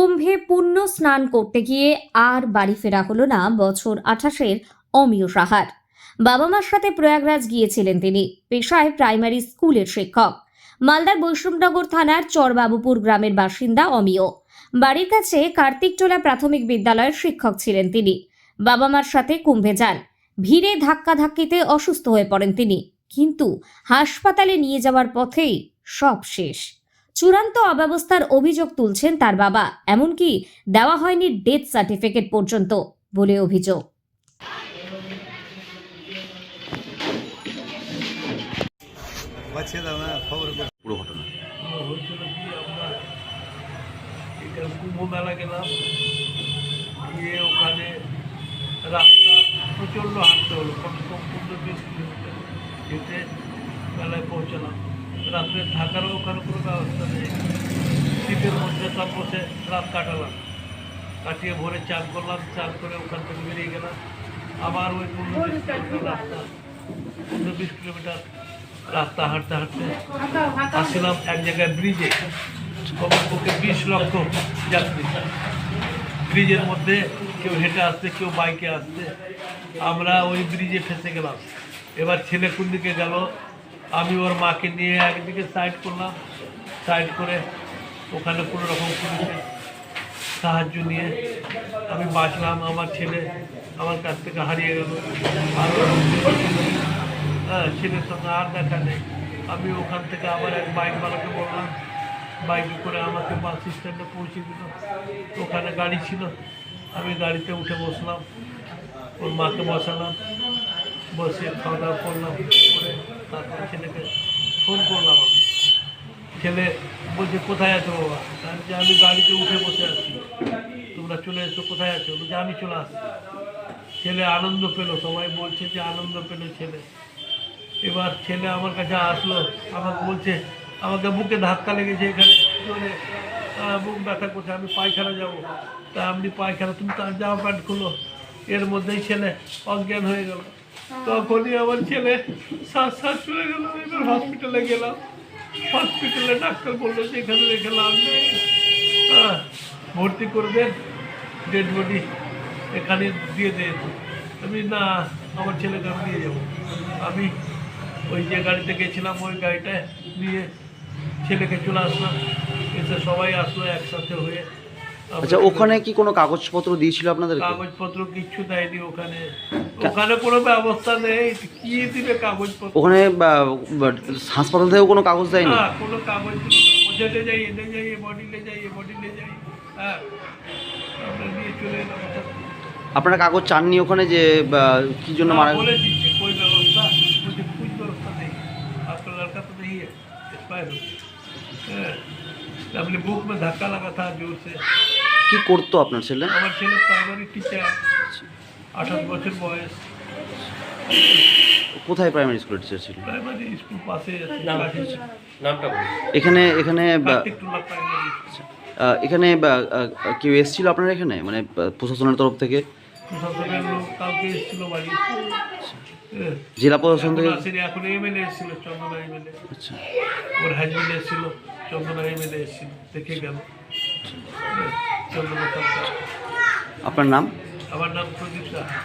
কুম্ভে পুণ্য স্নান করতে গিয়ে আর বাড়ি ফেরা হলো না বছর আঠাশের অমিয় সাহার। বাবা মার সাথে প্রয়াগরাজ গিয়েছিলেন তিনি, পেশায় প্রাইমারি স্কুলের শিক্ষক। মালদার বৈষ্ণবনগর থানার চরবাবুপুর গ্রামের বাসিন্দা অমিয়। বাড়ির কাছে কার্তিকটোলা প্রাথমিক বিদ্যালয়ের শিক্ষক ছিলেন তিনি। বাবা মার সাথে কুম্ভে যান। ভিড়ে ধাক্কাধাক্কিতে অসুস্থ হয়ে পড়েন তিনি। কিন্তু হাসপাতালে নিয়ে যাওয়ার পথেই সব শেষ। চূড়ান্ত অব্যবস্থার অভিযোগ তুলছেন তার বাবা। এমনকি দেওয়া হয়নি ডেথ সার্টিফিকেট পর্যন্ত বলে অভিযোগ। পুরো ঘটনা। এটা গেলাম। গিয়ে ওখানে রাস্তা প্রচণ্ড হাঁটতে হলো। কমসে কম পনেরো বিশ কিলোমিটার হেঁটে মেলায় পৌঁছালাম। রাত্রে থাকারও ওখানে কোনো ব্যবস্থা নেই। শীতের মধ্যে সব বসে রাত কাটালাম। কাটিয়ে ভোরে চান করলাম, চান করে ওখান থেকে বেরিয়ে গেলাম। আবার ওই পনেরো বিশ কিলোমিটার রাস্তা, পনেরো বিশ কিলোমিটার রাস্তা হাঁটতে হাঁটতে আসছিলাম এক জায়গায় ব্রিজে। কমপক্ষে বিশ লক্ষ যাত্রী। ব্রিজের মধ্যে কেউ হেঁটে আসছে, কেউ বাইকে আসছে। আমরা ওই ব্রিজে ফেসে গেলাম। এবার ছেলে কোন দিকে গেল? আমি ওর মাকে নিয়ে একদিকে সাইড করলাম সাইড করে ওখানে কোনো রকম পুলিশের সাহায্য নিয়ে আমি বাঁচলাম, আমার ছেলে আমার কাছ থেকে হারিয়ে গেল। হ্যাঁ ছেলের সঙ্গে আর দেখা নেই। আমি ওখান থেকে আবার এক বাইকওয়ালাকে বললাম বাইকে করে আমাকে বাস স্ট্যান্ডে পৌঁছে দিল। ওখানে গাড়ি ছিল, আমি গাড়িতে উঠে বসলাম, ওর মাকে বসালাম। বসে খাওয়া দাওয়া করলাম, করে তারপরে ছেলেকে ফোন করলাম আমি। ছেলে বলছে, কোথায় আছো বাবা? আমি যে আমি গাড়িতে উঠে বসে আছি। তোমরা চলে এসো, কোথায় আছো? বলছে, আমি চলে আসছি। ছেলে আনন্দ পেল, সবাই বলছে যে আনন্দ পেল ছেলে। এবার ছেলে আমার কাছে আসলো, আমাকে বলছে, আমাকে বুকে ধাক্কা লেগেছে এখানে জোরে বুক ব্যথা করছে, আমি পায়খানা যাব। তা আপনি পায়খানা, তুমি তার জামা প্যান্ট খুলো। এর মধ্যেই ছেলে অজ্ঞান হয়ে গেল। তখনই আমার ছেলে শ্বাস শ্বাস চলে গেল, এবার হসপিটালে গেলাম। হসপিটালে ডাক্তার বলল যে এখানে রেখে লাভ নেই। হ্যাঁ ভর্তি করবেন ডেড বডি এখানে দিয়ে দিয়েছে আমি, না, আমার ছেলেকে আমি নিয়ে যাব। আমি ওই যে গাড়িতে গেছিলাম, ওই গাড়িটায় নিয়ে ছেলেকে চলে আসলাম। এসে সবাই আসলো একসাথে হয়ে। আচ্ছা ওখানে কি কোনো কাগজপত্র দিয়েছিল আপনাদের কাগজপত্র কিচ্ছু দেয়নি ওখানে। ওখানে কোনো ব্যবস্থা নেই। কি দিবে কাগজপত্র? ওখানে হাসপাতাল থেকেও কোনো কাগজ দেয়নি? কোনো কাগজ যাই এনে যাই এ যাই এ যাই। হ্যাঁ দিয়ে চলে আপনারা কাগজ চাননি ওখানে যে কি জন্য মারা বলে ব্যবস্থা? ব্যবস্থা নেই? আপনার লড়কা তো ইয়ে, নেই अपने बुक में धक्का लगा था जोर से কি করতো আপনার ছেলে আমার ছেলে প্রাইমারি টিচার আঠাশ বছর বয়স কোথায় প্রাইমারি স্কুলের টিচার ছিল প্রাইমারি স্কুল পাশে এখানে এখানে বা, কার্তিক টুলা প্রাইমারি আহ, এখানে বা, আহ, কেউ এসেছিল আপনার এখানে মানে আহ, প্রশাসনের তরফ থেকে প্রশাসনের লোক কালকে এসেছিল বাড়ি হ্যাঁ, জেলা প্রশাসন এখন থেকে আসেনি এখন এমএলএ এসেছিল চন্দনা এমএলএ আচ্ছা ওর হাজবেন্ড এসেছিল দেখে গেল। আপনার নাম? আমার নাম প্রদীপ সাহা।